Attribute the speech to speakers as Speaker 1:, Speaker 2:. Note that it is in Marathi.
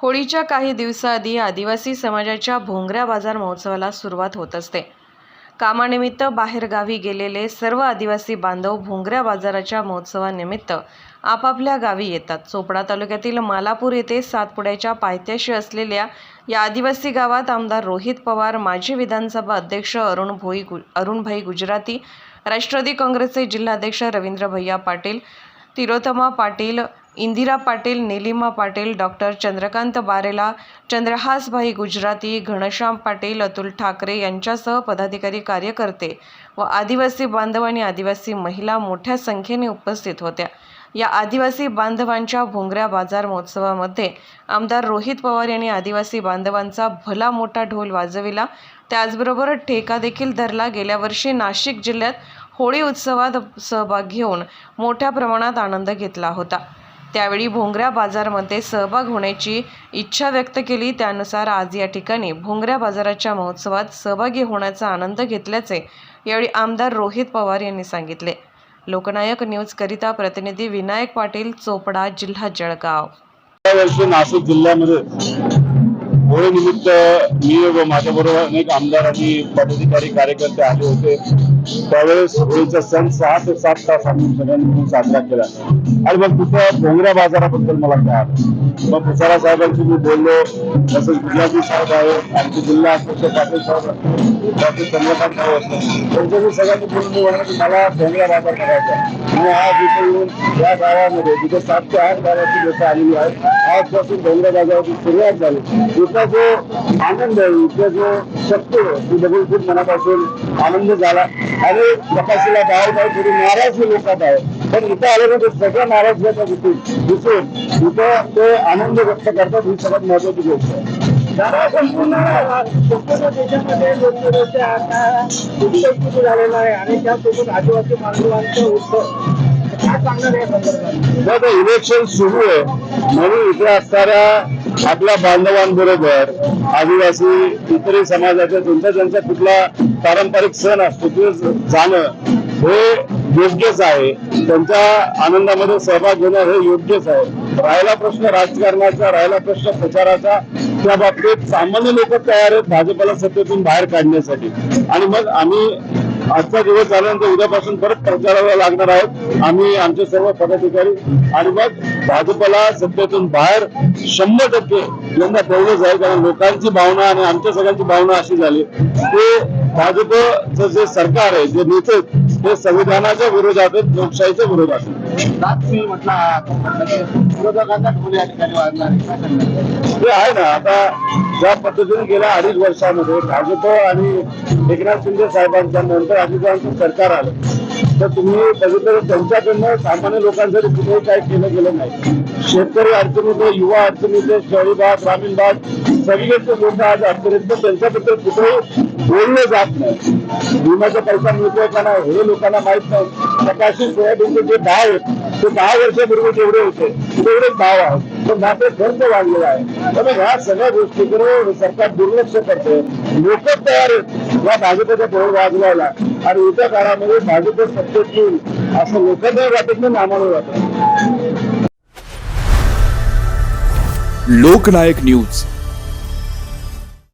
Speaker 1: होळीच्या काही दिवसाआधी आदिवासी समाजाच्या भोंगऱ्या बाजार महोत्सवाला सुरुवात होत असते. कामानिमित्त बाहेरगावी गेलेले सर्व आदिवासी बांधव भोंगऱ्या बाजाराच्या महोत्सवानिमित्त आपापल्या गावी येतात. चोपडा तालुक्यातील मालापूर येथे सातपुड्याच्या पायथ्याशी असलेल्या या आदिवासी गावात आमदार रोहित पवार माजी विधानसभा अध्यक्ष अरुण भोई गु अरुणभाई गुजराती राष्ट्रवादी काँग्रेसचे जिल्हाध्यक्ष रवींद्र भैया पाटील तिरोतमा पाटील इंदिरा पाटील निलिमा पाटील डॉक्टर चंद्रकांत बारेला चंद्रहासभाई गुजराती घनश्याम पाटील अतुल ठाकरे यांच्यासह पदाधिकारी कार्यकर्ते व आदिवासी बांधव आणि आदिवासी महिला मोठ्या संख्येने उपस्थित होत्या. या आदिवासी बांधवांच्या भोंगऱ्या बाजार महोत्सवामध्ये आमदार रोहित पवार यांनी आदिवासी बांधवांचा भला मोठा ढोल वाजविला. त्याचबरोबर ठेका देखील धरला. गेल्या वर्षी नाशिक जिल्ह्यात होळी उत्सवात सहभाग घेऊन मोठ्या प्रमाणात आनंद घेतला होता. त्यावेळी भोंगऱ्या बाजारमध्ये सहभाग होण्याची इच्छा व्यक्त केली. त्यानुसार आज या ठिकाणी भोंगऱ्या बाजाराच्या महोत्सवात सहभागी होण्याचा आनंद घेतल्याचे यावेळी आमदार रोहित पवार यांनी सांगितले. लोकनायक न्यूजकरिता प्रतिनिधी विनायक पाटील चोपडा जिल्हा जळगाव.
Speaker 2: यावर्षी नाशिक जिल्ह्यामध्ये होळीनिमित्त मी व माझ्याबरोबर अनेक आमदार आणि पदाधिकारी कार्यकर्ते आले होते. त्यावेळेस होळीचा सण सहा ते सात तास आम्ही सगळ्यांनी म्हणून साजरा केला. आणि मग तिथं भोंगऱ्या बाजाराबद्दल मला कळालं. मग पुसारा साहेबांशी मी बोललो. तसंच गुजराती साहेब आहे आमचे जिल्हा अध्यक्ष पाटील साहेब असतील डॉक्टर चंद्रकांत साहेब असतात त्यांच्याशी सगळ्यांनी बोलून मी म्हणलं की मला भोंगऱ्या बाजार करायचा आणि आज इथे येऊन या गावामध्ये तिथे सात ते आठ गावाची लोक आलेली आहेत आजपासून भोंगऱ्या बाजाराची सुरुवात झाली. इथला जो आनंद आहे इथला जो शक्ती. ती बघून खूप मनापासून आनंद झाला. आणि कपाशीला भाव नाही थोडी नाराज लोकात आहे पण इथं आल्यानंतर सगळ्या नाराज दिसून दिसून इथं ते आनंद व्यक्त करतात. ही सगळ्यात महत्वाची गोष्ट आहे.
Speaker 3: दादा संपूर्ण संपूर्ण देशामध्ये लोकसभेचे आता उत्सव सुरू झालेला आहे आणि त्यासोबत आदिवासी बांधवांचा उत्सव काय सांगणार या संदर्भात?
Speaker 2: आता इलेक्शन सुरू आहे. म्हणून इथे असणाऱ्या आपल्या बांधवांबरोबर आदिवासी इतरही समाजाच्या त्यांचा त्यांचा कुठला पारंपरिक सण असतो ते जाणं हे योग्यच आहे. त्यांच्या आनंदामध्ये सहभाग घेणं हे योग्यच आहे. राहिला प्रश्न राजकारणाचा राहिला प्रश्न प्रचाराचा त्या बाबतीत सामान्य लोक तयार आहेत भाजपला सत्तेतून बाहेर काढण्यासाठी. आणि मग आम्ही आजचा दिवस झाल्यानंतर उद्यापासून परत प्रचाराला लागणार आहोत. आम्ही आमचे सर्व पदाधिकारी आणि मग भाजपला सत्तेतून बाहेर शंभर टक्के यंदा ठेवलं जाईल कारण लोकांची भावना आणि आमच्या सगळ्यांची भावना अशी झाली. की भाजपचं जे सरकार आहे जे नेते ते संविधानाच्या विरोधात लोकशाहीच्या विरोधात? ते आहे. ना आता ज्या पद्धतीने गेल्या अडीच वर्षामध्ये भाजप आणि एकनाथ शिंदे साहेबांच्या नंतर अजितदादांचं सरकार आलं तर तुम्ही बघितलं त्यांच्याकडनं सामान्य लोकांसाठी कुठेही काही केलं गेलं नाही. शेतकरी अडचणीत आहे, युवा अडचणीत आहे, शहरी भाग ग्रामीण भाग सगळेचे लोक आज आजपर्यंत त्यांच्याबद्दल कुठे बोललं जात नाही. विम्याचा पैसा मिळतोय का नाही हे लोकांना माहीत नाही. प्रकाशित सोयाबीनचे जे भाव आहेत ते दहा वर्षापूर्वी जेवढे होते तेवढेच भाव आहेत. पण मात्र खर्च वाढलेला आहे. त्यामुळे ह्या सगळ्या गोष्टीकडे सरकार दुर्लक्ष करते लोक तयार आहेत. या भाजपच्या डोळ वाजवायला. आणि येत्या काळामध्ये भाजप सत्तेत येईल असं लोकांना वाटत नाही आम्हाला वाटत
Speaker 4: लोकनायक न्यूज.